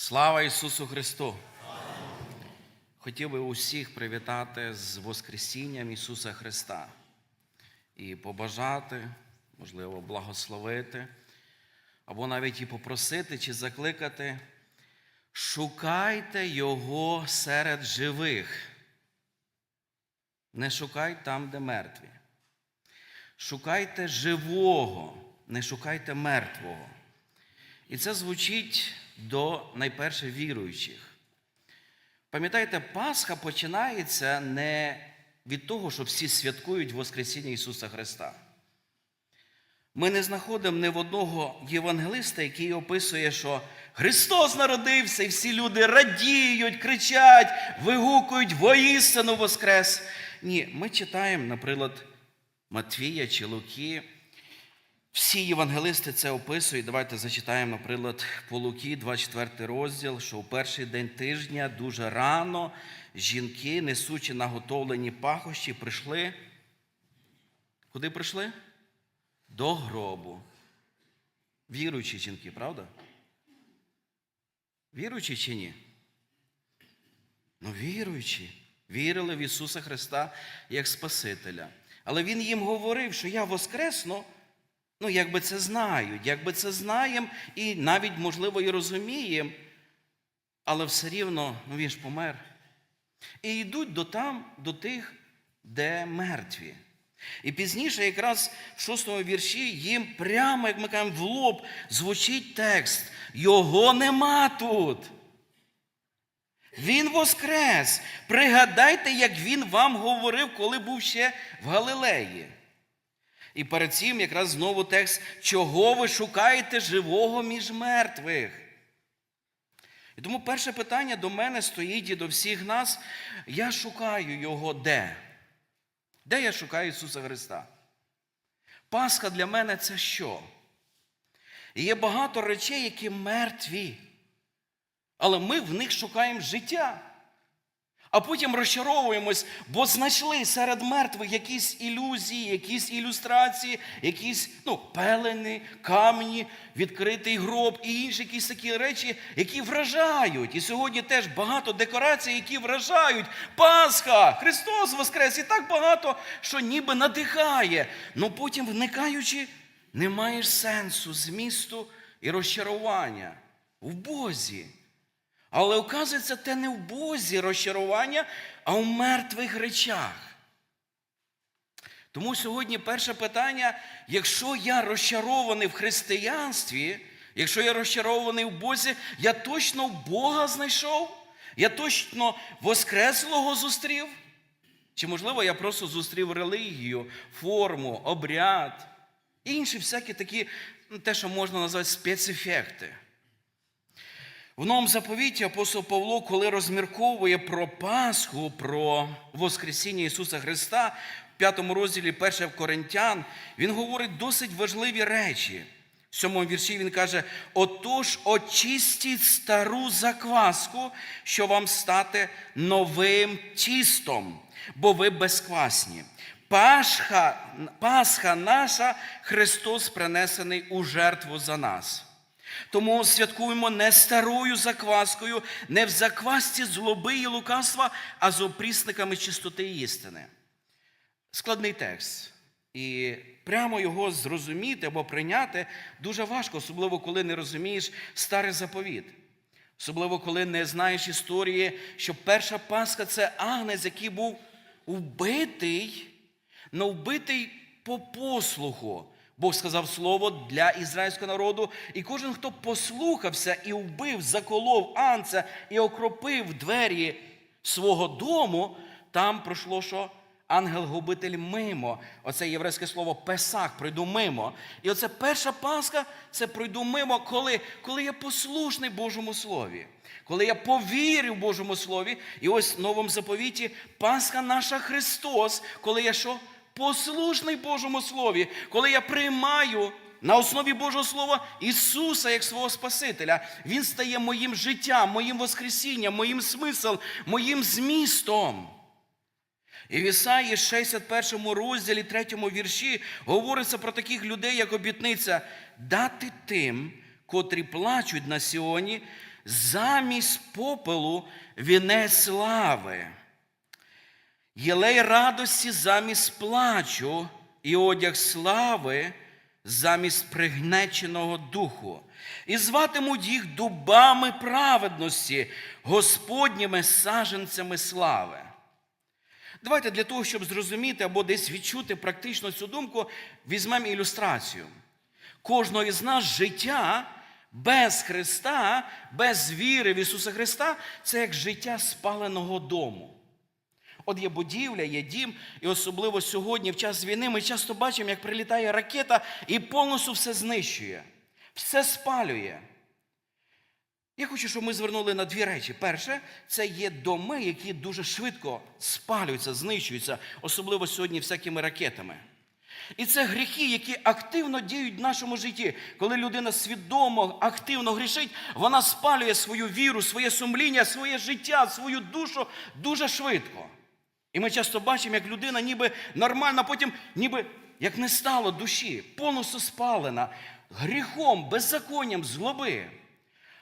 Слава Ісусу Христу! Хотів би усіх привітати з Воскресінням Ісуса Христа і побажати, можливо, благословити, або навіть і попросити чи закликати. Шукайте Його серед живих. Не шукай там, де мертві. Шукайте живого, не шукайте мертвого. І це звучить до найперше віруючих. Пам'ятаєте, Пасха починається не від того, що всі святкують Воскресіння Ісуса Христа. Ми не знаходимо ні в одного євангелиста, який описує, що Христос народився, і всі люди радіють, кричать, вигукують воістину Воскрес. Ні, ми читаємо, наприклад, Матвія чи Луки. Всі євангелисти це описують. Давайте зачитаємо, наприклад, по Луки, 24 розділ, що у перший день тижня дуже рано жінки, несучи наготовлені пахощі, прийшли. Куди прийшли? До гробу. Віруючі жінки, правда? Віруючі чи ні? Ну, віруючі. Вірили в Ісуса Христа як Спасителя. Але Він їм говорив, що я воскресну. Ну, якби це знають, якби це знаємо і навіть, можливо, і розуміємо, але все рівно ну, він ж помер. І йдуть до там, до тих, де мертві. І пізніше, якраз в шостому вірші, їм прямо, як ми кажемо, в лоб звучить текст: Його нема тут. Він воскрес. Пригадайте, як він вам говорив, коли був ще в Галилеї. І перед цим якраз знову текст, чого ви шукаєте живого між мертвих? І тому перше питання до мене стоїть і до всіх нас. Я шукаю його де? Де я шукаю Ісуса Христа? Пасха для мене це що? Є багато речей, які мертві. Але ми в них шукаємо життя. А потім розчаровуємось, бо знайшли серед мертвих якісь ілюзії, якісь ілюстрації, якісь ну, пелени, камні, відкритий гроб і інші якісь такі речі, які вражають. І сьогодні теж багато декорацій, які вражають. Пасха, Христос Воскрес! І так багато, що ніби надихає. Ну потім, вникаючи, не маєш сенсу, змісту і розчарування в Бозі. Але оказується, те не в Бозі розчарування, а в мертвих речах. Тому сьогодні перше питання: якщо я розчарований в християнстві, якщо я розчарований в Бозі, я точно Бога знайшов? Я точно Воскреслого зустрів? Чи, можливо, я просто зустрів релігію, форму, обряд, інші всякі такі, ну, те, що можна назвати спецефекти. В новому заповіті апостол Павло, коли розмірковує про Пасху, про Воскресіння Ісуса Христа, в п'ятому розділі 1 Коринтян, він говорить досить важливі речі. В сьомому вірші він каже: отож, очистіть стару закваску, що вам стати новим тістом, бо ви безквасні. Пасха, Пасха наша, Христос принесений у жертву за нас. Тому святкуємо не старою закваскою, не в заквасці злоби і лукавства, а з опрісниками чистоти і істини. Складний текст. І прямо його зрозуміти або прийняти дуже важко, особливо коли не розумієш старий заповіт. Особливо, коли не знаєш історії, що перша Пасха це агнець, який був вбитий, но вбитий по послуху. Бог сказав слово для ізраїльського народу, і кожен, хто послухався і вбив, заколов анця і окропив двері свого дому, там пройшло що? Ангел-губитель мимо. Оце єврейське слово песах, пройду мимо. І оце перша Пасха це пройду мимо, коли, коли я послушний Божому Слові. Коли я повірив Божому Слові, і ось в новому заповіті Пасха наша Христос, коли я що? Послушний Божому Слові, коли я приймаю на основі Божого Слова Ісуса як свого Спасителя, Він стає моїм життям, моїм Воскресінням, моїм смислом, моїм змістом. І в Ісаї 61 розділі 3 вірші говориться про таких людей, як обітниця, дати тим, котрі плачуть на Сіоні, замість попелу вінець слави, єлей радості замість плачу і одяг слави замість пригнеченого духу. І зватимуть їх дубами праведності, Господніми саженцями слави. Давайте для того, щоб зрозуміти або десь відчути практично цю думку, візьмемо ілюстрацію. Кожного із нас життя без Христа, без віри в Ісуса Христа це як життя спаленого дому. От є будівля, є дім, і особливо сьогодні, в час війни, ми часто бачимо, як прилітає ракета і повністю все знищує, все спалює. Я хочу, щоб ми звернули на дві речі. Перше, це є доми, які дуже швидко спалюються, знищуються, особливо сьогодні всякими ракетами. І це гріхи, які активно діють в нашому житті. Коли людина свідомо, активно грішить, вона спалює свою віру, своє сумління, своє життя, свою душу дуже швидко. І ми часто бачимо, як людина ніби нормальна, потім ніби як не стало душі, повністю спалена гріхом, беззаконням, злоби.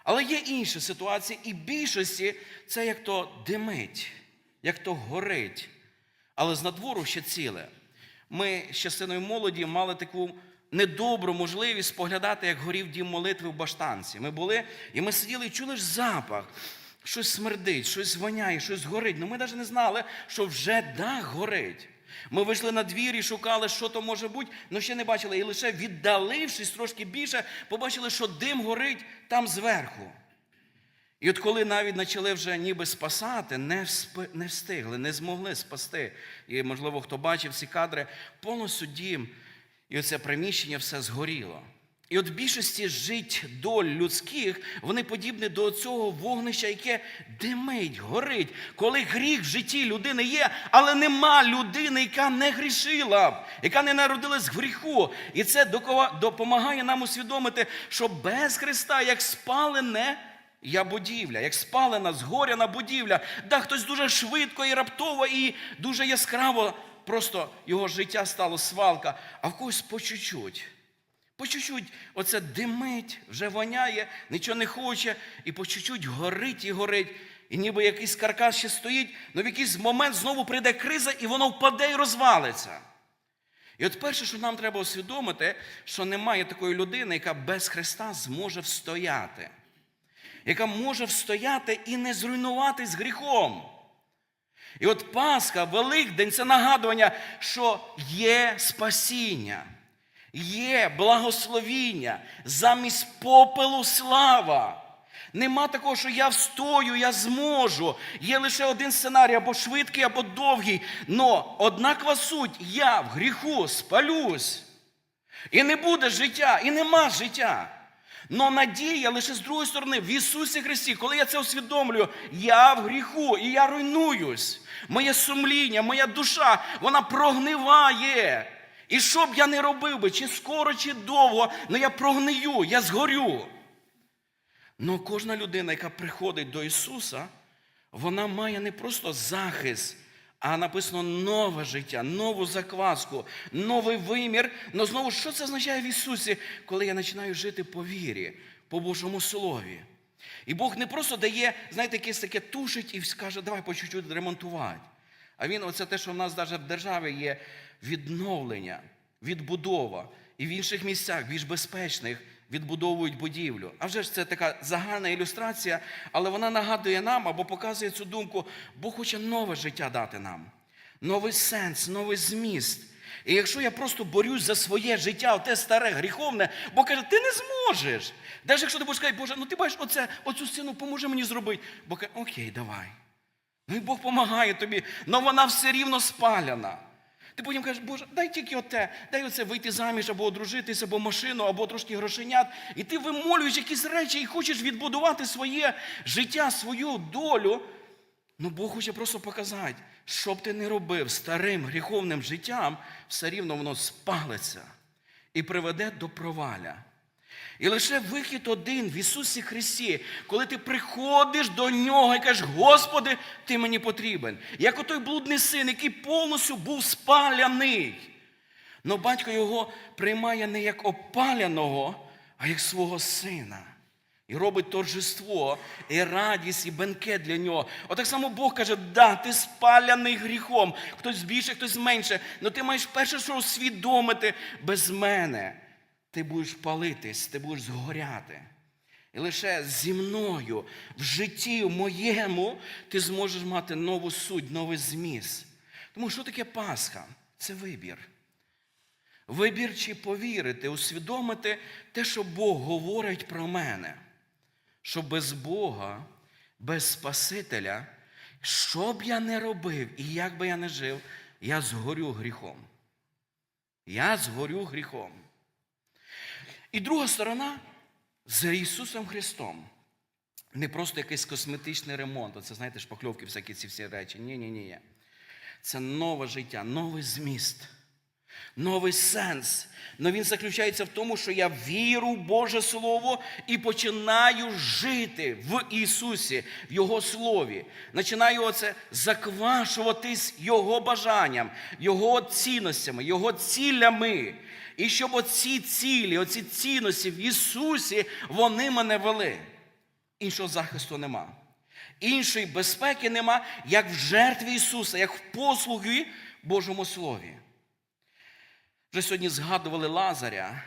Але є інші ситуації, і більшості це як то димить, як то горить. Але з надвору ще ціле. Ми з частиною молоді мали таку недобру можливість споглядати, як горів дім молитви в баштанці. Ми були, і ми сиділи і чули ж запах. Щось смердить, щось воняє, щось горить. Ну ми навіть не знали, що вже дах горить. Ми вийшли на двір і шукали, що то може бути, але ще не бачили. І лише віддалившись трошки більше, побачили, що дим горить там зверху. І от коли навіть почали вже ніби спасати, не, не встигли, не змогли спасти. І, можливо, хто бачив ці кадри, повністю дім і оце приміщення все згоріло. І от в більшості жить доль людських, вони подібні до цього вогнища, яке димить, горить, коли гріх в житті людини є, але нема людини, яка не грішила, яка не народилась з гріху. І це допомагає нам усвідомити, що без Христа, як спалене, я будівля, як спалена, згоряна будівля, да хтось дуже швидко і раптово, і дуже яскраво просто його життя стало свалка, а в когось по чуть-чуть. По чуть-чуть оце димить, вже воняє, нічого не хоче, і по чуть-чуть горить і горить. І ніби якийсь каркас ще стоїть, але в якийсь момент знову прийде криза, і воно впаде і розвалиться. І от перше, що нам треба усвідомити, що немає такої людини, яка без Христа зможе встояти, яка може встояти і не зруйнуватись гріхом. І от Пасха, Великдень це нагадування, що є спасіння, є благословіння, замість попелу слава. Нема такого, що я встою, я зможу. Є лише один сценарій, або швидкий, або довгий. Но однакова суть, я в гріху спалюсь. І не буде життя, і нема життя. Но надія лише з другої сторони, в Ісусі Христі, коли я це усвідомлюю, я в гріху і я руйнуюсь. Моє сумління, моя душа, вона прогниває. І що б я не робив би, чи скоро, чи довго, але я прогнию, я згорю. Но кожна людина, яка приходить до Ісуса, вона має не просто захист, а написано нове життя, нову закваску, новий вимір. Но знову, що це означає в Ісусі, коли я починаю жити по вірі, по Божому Слові? І Бог не просто дає, знаєте, якесь таке тушить і скаже, давай по чуть-чуть ремонтувати. А він, оце те, що в нас навіть в державі є відновлення, відбудова. І в інших місцях, більш безпечних, відбудовують будівлю. А вже ж це така загальна ілюстрація, але вона нагадує нам або показує цю думку, Бог хоче нове життя дати нам, новий сенс, новий зміст. І якщо я просто борюсь за своє життя, те старе, гріховне, Бог каже, ти не зможеш. Навіть якщо ти будеш сказати, Боже, ну ти бачиш, оце, оцю стіну поможи мені зробити. Бог каже, окей, давай. Ну і Бог допомагає тобі, але вона все рівно спаляна. Ти потім кажеш, Боже, дай тільки оте, дай оце вийти заміж, або одружитися, або машину, або трошки грошенят. І ти вимолюєш якісь речі і хочеш відбудувати своє життя, свою долю. Ну Бог хоче просто показати, що б ти не робив старим гріховним життям, все рівно воно спалиться і приведе до проваля. І лише вихід один в Ісусі Христі, коли ти приходиш до Нього і кажеш, Господи, ти мені потрібен. Як отой блудний син, який повністю був спаляний. Но батько його приймає не як опаляного, а як свого сина. І робить торжество, і радість, і бенкет для нього. Отак само Бог каже: да, ти спаляний гріхом, хтось більше, хтось менше. але ти маєш перше, що усвідомити без мене. Ти будеш палитись, ти будеш згоряти. І лише зі мною в житті моєму ти зможеш мати нову суть, новий зміст. Тому що таке Пасха? Це вибір. Вибір чи повірити, усвідомити те, що Бог говорить про мене. Що без Бога, без Спасителя, що б я не робив і як би я не жив, я згорю гріхом. Я згорю гріхом. І друга сторона з Ісусом Христом. Не просто якийсь косметичний ремонт. Оце, знаєте, шпакльовки, всякі ці всі речі. Ні, ні, ні. Це нове життя, новий зміст, новий сенс. Но він заключається в тому, що я віру в Боже Слово і починаю жити в Ісусі, в Його Слові. Починаю оце заквашуватись Його бажанням, Його цінностями, Його цілями. І щоб оці цілі, оці цінності в Ісусі, вони мене вели. Іншого захисту нема. Іншої безпеки нема, як в жертві Ісуса, як в послугі Божому Слові. Вже сьогодні згадували Лазаря,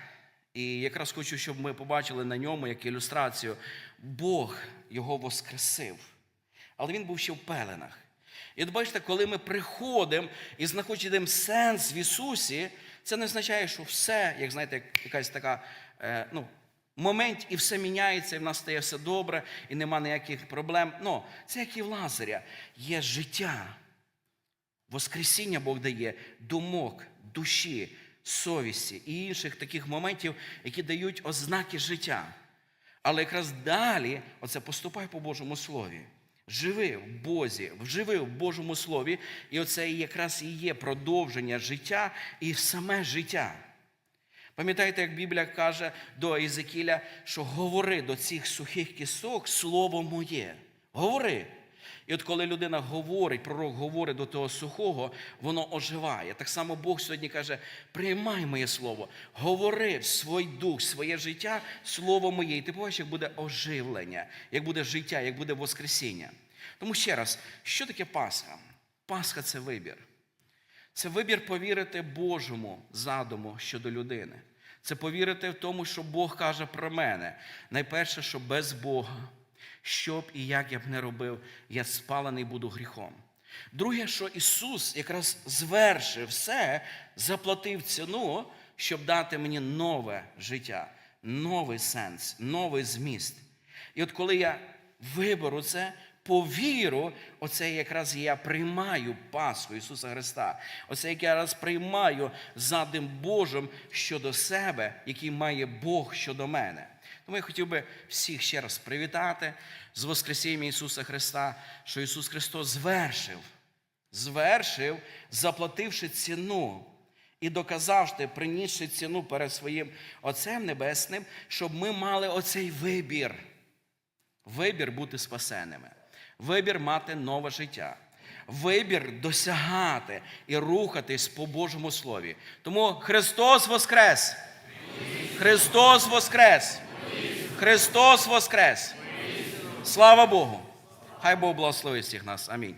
і якраз хочу, щоб ми побачили на ньому як ілюстрацію. Бог його воскресив, але він був ще в пеленах. І от бачите, коли ми приходимо і знаходимо сенс в Ісусі, це не означає, що все, як знаєте, якась така, е, ну, момент і все міняється, і в нас стає все добре, і нема ніяких проблем. Ну, це як і в Лазаря. Є життя. Воскресіння Бог дає думок, душі, совісті і інших таких моментів, які дають ознаки життя. Але якраз далі оце поступай по Божому Слові. Живи в Бозі, живи в Божому Слові, і оце якраз і є продовження життя і саме життя. Пам'ятаєте, як Біблія каже до Єзекіля, що говори до цих сухих кісток слово моє. Говори. І от коли людина говорить, пророк говорить до того сухого, воно оживає. Так само Бог сьогодні каже: приймай моє слово, говори в свій дух, своє життя, слово моє. І ти побачиш, як буде оживлення, як буде життя, як буде воскресіння. Тому ще раз, що таке Пасха? Пасха це вибір. Це вибір повірити Божому задуму щодо людини. Це повірити в тому, що Бог каже про мене. Найперше, що без Бога, що б і як я б не робив, я спалений буду гріхом. Друге, що Ісус якраз звершив все, заплатив ціну, щоб дати мені нове життя, новий сенс, новий зміст. І от коли я виберу це, по віру, оце якраз я приймаю Пасху Ісуса Христа. Оце як я якраз приймаю задум Божим щодо себе, який має Бог щодо мене. Тому я хотів би всіх ще раз привітати з Воскресінням Ісуса Христа, що Ісус Христос звершив, звершив, заплативши ціну. І доказавши, принісши ціну перед своїм Отцем Небесним, щоб ми мали оцей вибір. Вибір бути спасеними, вибір мати нове життя, вибір досягати і рухатись по Божому Слові. Тому Христос Воскрес! Христос Воскрес! Христос Воскрес! Слава Богу! Хай Бог благословить всіх нас. Амінь.